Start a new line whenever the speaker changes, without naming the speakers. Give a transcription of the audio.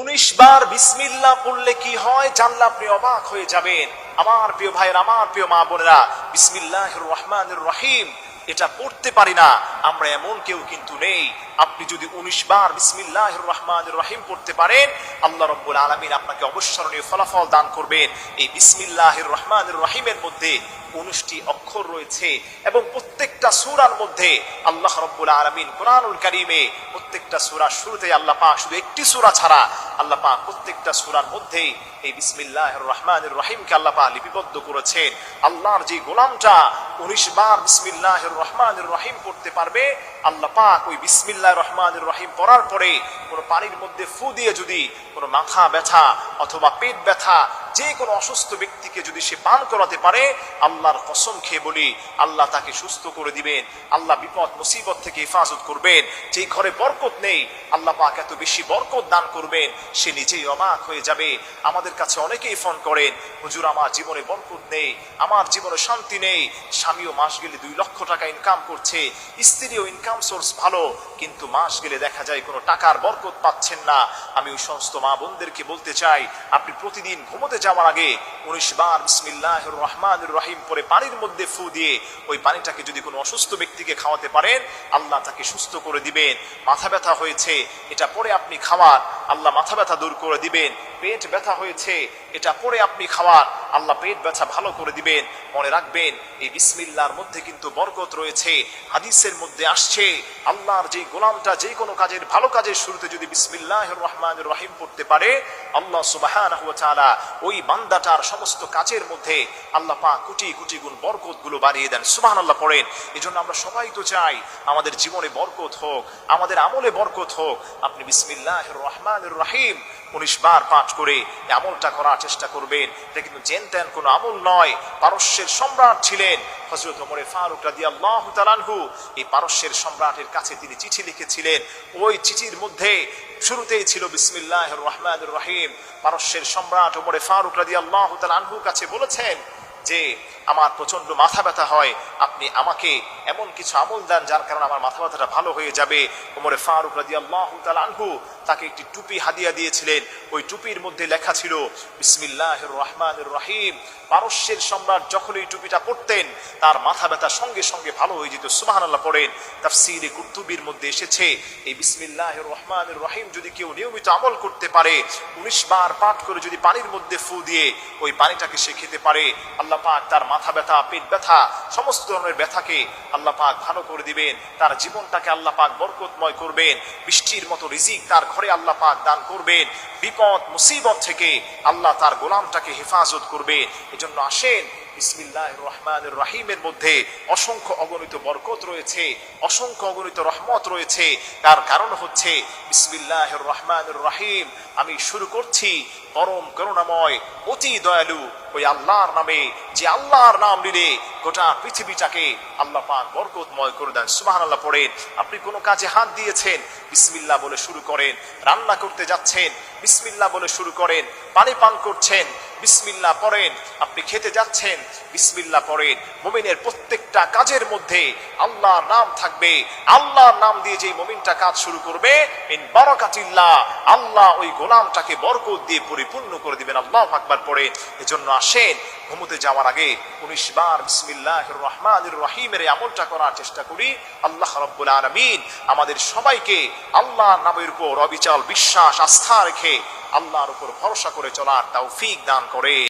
উনিশ বার বিসমিল্লাহ পড়লে কি হয় জানলে আপনি অবাক হয়ে যাবেন। আমার প্রিয় ভাইয়ের, আমার প্রিয় মা বোনেরা বিসমিল্লাহ রহমান রহিম, এটা পড়তে পারি না, আমরা এমন কেউ কিন্তু নেই। আপনি যদি উনিশ বার বিসমিল্লাহ রহমান রহিম পড়তে পারেন, আল্লাহ রব্বুল আলমিন আপনাকে অবসরণীয় ফলাফল দান করবেন। এই বিসমিল্লাহ রহমান রহিমের মধ্যে উনিশটি অক্ষর রয়েছে এবং প্রত্যেকটা সুরার মধ্যে আল্লাহ রব্বুল আলমিন কোরআনুল কারিমে প্রত্যেকটা সুরার শুরুতে আল্লাহ পাক শুধু একটি সুরা ছাড়া আল্লাহ পাক প্রত্যেকটা সুরার মধ্যেই এই বিসমিল্লাহ রহমান রহিমকে আল্লাহ পাক লিপিবদ্ধ করেছেন। আল্লাহর যে গোলামটা উনিশ বার বিসমিল্লাহ রহমান রহিম পড়তে পারবে, আল্লাহ পাক ওই বিসমিল্লাহ রহমান রহিম পড়ার পরে কোনো পানির মধ্যে ফু দিয়ে যদি কোনো মাথা ব্যথা অথবা পেট ব্যথা যে কোনো অসুস্থ ব্যক্তিকে যদি সে পান করাতে পারে, আল্লাহর কসম খেয়ে বলি, আল্লাহ তাকে সুস্থ করে দিবেন, আল্লাহ বিপদ, মুসিবত থেকে হেফাজত করবেন, যেই ঘরে বরকত নেই, আল্লাহ পাক এত বেশি বরকত দান করবেন, সে নিজেই অবাক হয়ে যাবে। আমাদের কাছে অনেকেই ফোন করেন, হুজুর, আমার জীবনে বরকত নেই, আমার জীবনে শান্তি নেই, স্বামীও মাস গেলে দুই লক্ষ টাকা ইনকাম করছে, স্ত্রীও ইনকাম সোর্স ভালো, কিন্তু মাস গেলে দেখা যায় কোনো টাকার বরকত পাচ্ছেন না। আমি ওই সমস্ত মা বোনদেরকে বলতে চাই, আপনি প্রতিদিন ঘুমোতে যাওয়ার আগে উনিশ বার বিসমিল্লাহ রহমান রহিম পরে পানির মধ্যে ফু দিয়ে ওই পানিটাকে যদি কোনো অসুস্থ ব্যক্তিকে খাওয়াতে পারেন, আল্লাহ তাকে সুস্থ করে দিবেন। মাথা ব্যথা হয়েছে, এটা পরে আপনি খাওয়ান। আল্লাহ মাথা ব্যথা দূর করে দিবেন, পেট ব্যথা হয়েছে, এটা পরে আপনি খাওয়ান। আল্লাহ পেট ব্যথা ভালো করে দিবেন, মনে রাখবেন, এই বিসমিল্লার মধ্যে কিন্তু বরকত রয়েছে, হাদিসের মধ্যে আসছে, আল্লাহর যে গোলামটা যে কোনো কাজের, ভালো কাজের শুরুতে যদি বিসমিল্লাহ রহমান রহিম পড়তে পারে, আল্লাহ সুবাহ ওই বান্দাটার সমস্ত কাজের মধ্যে আল্লাহ পাক কোটি কোটি গুণ বরকতগুলো বাড়িয়ে দেন। সুবাহ আল্লাহ পড়েন। এই জন্য আমরা সবাই তো চাই আমাদের জীবনে বরকত হোক, আমাদের আমলে বরকত হোক। আপনি বিসমিল্লাহ রহমান রহিম। উনিশ বার পাঠ করে আমলটা করার চেষ্টা করবেন। এটা কিন্তু জেন তেন কোনো আমল নয়। পারস্যের সম্রাট ছিলেন হজরত ওমরে ফারুক তালানহু এই পারস্যের সম্রাটের কাছে তিনি চিঠি লিখেছিলেন। ওই চিঠির মধ্যে শুরুতেই ছিল বিসমিল্লাহ রহমান রহিম। পারস্যের সম্রাট ওমরে ফারুক রাদি আল্লাহ তালানহুর কাছে বলেছেন যে আমার প্রচণ্ড মাথা ব্যথা হয়, আপনি আমাকে এমন কিছু আমল দেন যার কারণে আমার মাথা ব্যথাটা ভালো হয়ে যাবে। ওমরে ফারুক রাজি আল্লাহ আনহু তাকে একটি টুপি হাদিয়া দিয়েছিলেন। ওই টুপির মধ্যে লেখা ছিল বিসমিল্লাহ রহমান রহিম। পারস্যের সম্রাট যখন এই টুপিটা পড়তেন তার মাথা ব্যথা সঙ্গে সঙ্গে ভালো হয়ে যেত। সুবাহান আল্লাহ পড়েন, তাফসিরে কুর্তুবির মধ্যে এসেছে, এই বিসমিল্লাহ রহমান রহিম যদি কেউ নিয়মিত আমল করতে পারে, উনিশ বার পাঠ করে যদি পানির মধ্যে ফু দিয়ে, ওই পানিটাকে সে খেতে পারে। আল্লাহ পাক তার মাথা ব্যথা, পেট ব্যথা, সমস্ত ধরনের ব্যথাকে আল্লাহ পাক ভালো করে দিবেন। তার জীবনটাকে আল্লাহ পাক বরকতময় করবেন। বৃষ্টির মতো রিজিক তার ঘরে আল্লাহ পাক দান করবেন। বিপদ, মুসিবত থেকে আল্লাহ তার গোলামটাকে হেফাজত করবে এজন্য আসেন বিসমিল্লাহ রহমান রাহিমের মধ্যে অসংখ্য অগণিত বরকত রয়েছে, অসংখ্য অগণিত রহমত রয়েছে। তার কারণ হচ্ছে বিসমিল্লাহ রহমান রাহিম। আমি শুরু করছি পরম করুণাময়, অতি দয়ালু ওই আল্লাহর নামে, যে আল্লাহর নাম নিলে গোটা পৃথিবীটাকে আল্লাহ পাক বরকতময় করে দেন। সুবাহান আল্লাহ পড়েন, আপনি কোনো কাজে হাত দিয়েছেন? বিসমিল্লাহ বলে শুরু করেন। রান্না করতে যাচ্ছেন? বিসমিল্লাহ বলে শুরু করেন। পানি পান করছেন? বিসমিল্লাহ পড়েন, আপনি খেতে যাচ্ছেন, বিসমিল্লাহ পড়েন। মুমিনের প্রত্যেকটা কাজের মধ্যে আল্লাহর নাম থাকবে। আল্লাহর নাম দিয়ে যেই মুমিনটা কাজ শুরু করবে ইন আল্লাহ ওই গোলামটাকে বরকত দিয়ে পরিপূর্ণ করে দিবেন, আল্লাহ আকবার পড়েন। এজন্য আসেন, ঘুমোতে যাওয়ার আগে উনিশ বার বিসমিল্লাহ রহমান রহিমের আমলটা করার চেষ্টা করি। আল্লাহ রব্বুল আলমিন আমাদের সবাইকে আল্লাহ নামের উপর অবিচল বিশ্বাস, আস্থা রেখে আল্লাহর উপর ভরসা করে চলার তাও ফিক দান করে।